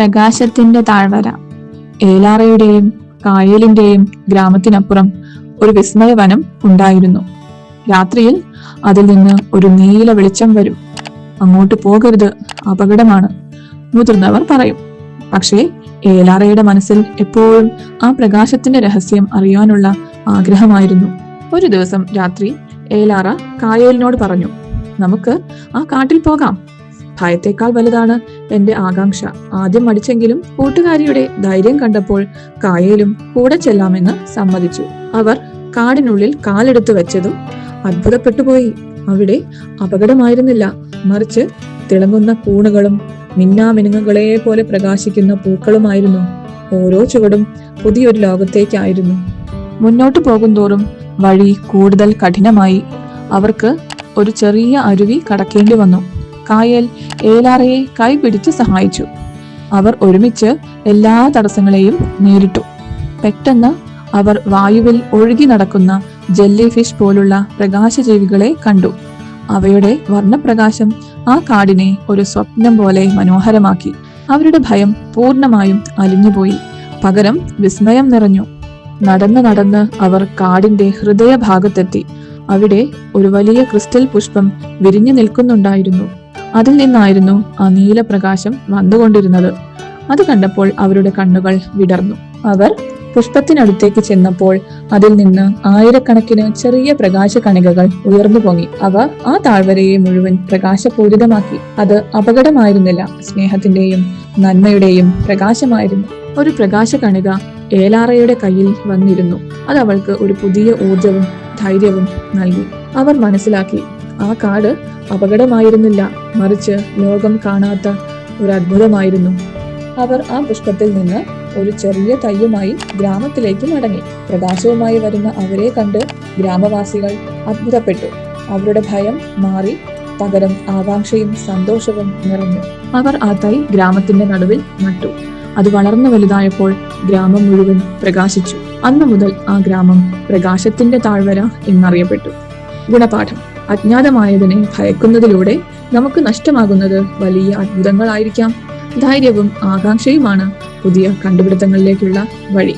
പ്രകാശത്തിന്റെ താഴ്വര. ഏലാറയുടെയും കായലിന്റെയും ഗ്രാമത്തിനപ്പുറം ഒരു വിസ്മയവനം ഉണ്ടായിരുന്നു. രാത്രിയിൽ അതിൽ നിന്ന് ഒരു നീല വെളിച്ചം വരും. അങ്ങോട്ട് പോകരുത് അപകടമാണ് മുതിർന്നവർ പറയും. പക്ഷേ ഏലാറയുടെ മനസ്സിൽ എപ്പോഴും ആ പ്രകാശത്തിന്റെ രഹസ്യം അറിയാനുള്ള ആഗ്രഹമായിരുന്നു. ഒരു ദിവസം രാത്രി ഏലാറ കായലിനോട് പറഞ്ഞു നമുക്ക് ആ കാട്ടിൽ പോകാം. ഭയത്തേക്കാൾ വലുതാണ് എന്റെ ആകാംക്ഷ. ആദ്യം മടിച്ചെങ്കിലും കൂട്ടുകാരിയുടെ ധൈര്യം കണ്ടപ്പോൾ കായലും കൂടെ ചെല്ലാമെന്ന് സമ്മതിച്ചു. അവർ കാടിനുള്ളിൽ കാലെടുത്തു വെച്ചതും അത്ഭുതപ്പെട്ടുപോയി. അവിടെ അപകടമായിരുന്നില്ല. മറിച്ച് തിളങ്ങുന്ന കൂണുകളും മിന്നാമിനുങ്ങുകളെ പോലെ പ്രകാശിക്കുന്ന പൂക്കളുമായിരുന്നു. ഓരോ ചുവടും പുതിയൊരു ലോകത്തേക്കായിരുന്നു. മുന്നോട്ടു പോകുന്തോറും വഴി കൂടുതൽ കഠിനമായി. അവർക്ക് ഒരു ചെറിയ അരുവി കടക്കേണ്ടി വന്നു. കായൽ ഏലാറയെ കൈപിടിച്ച് സഹായിച്ചു. അവർ ഒരുമിച്ച് എല്ലാ തടസ്സങ്ങളെയും നേരിട്ടു. പെട്ടെന്ന് അവർ വായുവിൽ ഒഴുകി നടക്കുന്ന ജെല്ലി ഫിഷ് പോലുള്ള പ്രകാശജീവികളെ കണ്ടു. അവയുടെ വർണപ്രകാശം ആ കാടിനെ ഒരു സ്വപ്നം പോലെ മനോഹരമാക്കി. അവരുടെ ഭയം പൂർണമായും അലിഞ്ഞുപോയി. പകരം വിസ്മയം നിറഞ്ഞു. നടന്ന് നടന്ന് അവർ കാടിന്റെ ഹൃദയഭാഗത്തെത്തി. അവിടെ ഒരു വലിയ ക്രിസ്റ്റൽ പുഷ്പം വിരിഞ്ഞു നിൽക്കുന്നുണ്ടായിരുന്നു. അതിൽ നിന്നായിരുന്നു ആ നീലപ്രകാശം വന്നുകൊണ്ടിരുന്നത്. അത് കണ്ടപ്പോൾ അവരുടെ കണ്ണുകൾ വിടർന്നു. അവർ പുഷ്പത്തിനടുത്തേക്ക് ചെന്നപ്പോൾ അതിൽ നിന്ന് ആയിരക്കണക്കിന് ചെറിയ പ്രകാശ കണികകൾ ഉയർന്നു പൊങ്ങി. അവ ആ താഴ്വരയെ മുഴുവൻ പ്രകാശപൂരിതമാക്കി. അത് അപകടമായിരുന്നില്ല. സ്നേഹത്തിന്റെയും നന്മയുടെയും പ്രകാശമായിരുന്നു. ഒരു പ്രകാശ കണിക ഏലാറയുടെ കയ്യിൽ വന്നിരുന്നു. അത് അവൾക്ക് ഒരു പുതിയ ഊർജവും ധൈര്യവും നൽകി. അവർ മനസ്സിലാക്കി ആ കാട് അപകടമായിരുന്നില്ല. മറിച്ച് ലോകം കാണാത്ത ഒരു അത്ഭുതമായിരുന്നു അവർ ആ പുഷ്പത്തിൽ നിന്ന് ഒരു ചെറിയ തയ്യുമായി ഗ്രാമത്തിലേക്ക് മടങ്ങി. പ്രകാശവുമായി വരുന്ന അവരെ കണ്ട് ഗ്രാമവാസികൾ അത്ഭുതപ്പെട്ടു. അവരുടെ ഭയം മാറി പകരം ആകാംക്ഷയും സന്തോഷവും നിറഞ്ഞു. അവർ ആ തൈ ഗ്രാമത്തിന്റെ നടുവിൽ നട്ടു. അത് വളർന്നു വലുതായപ്പോൾ ഗ്രാമം മുഴുവൻ പ്രകാശിച്ചു. അന്നു മുതൽ ആ ഗ്രാമം പ്രകാശത്തിന്റെ താഴ്വര എന്നറിയപ്പെട്ടു. ഗുണപാഠം. അജ്ഞാതമായതിനെ ഭയക്കുന്നതിലൂടെ നമുക്ക് നഷ്ടമാകുന്നത് വലിയ അത്ഭുതങ്ങളായിരിക്കാം. ധൈര്യവും ആകാംക്ഷയുമാണ് പുതിയ കണ്ടുപിടുത്തങ്ങളിലേക്കുള്ള വഴി.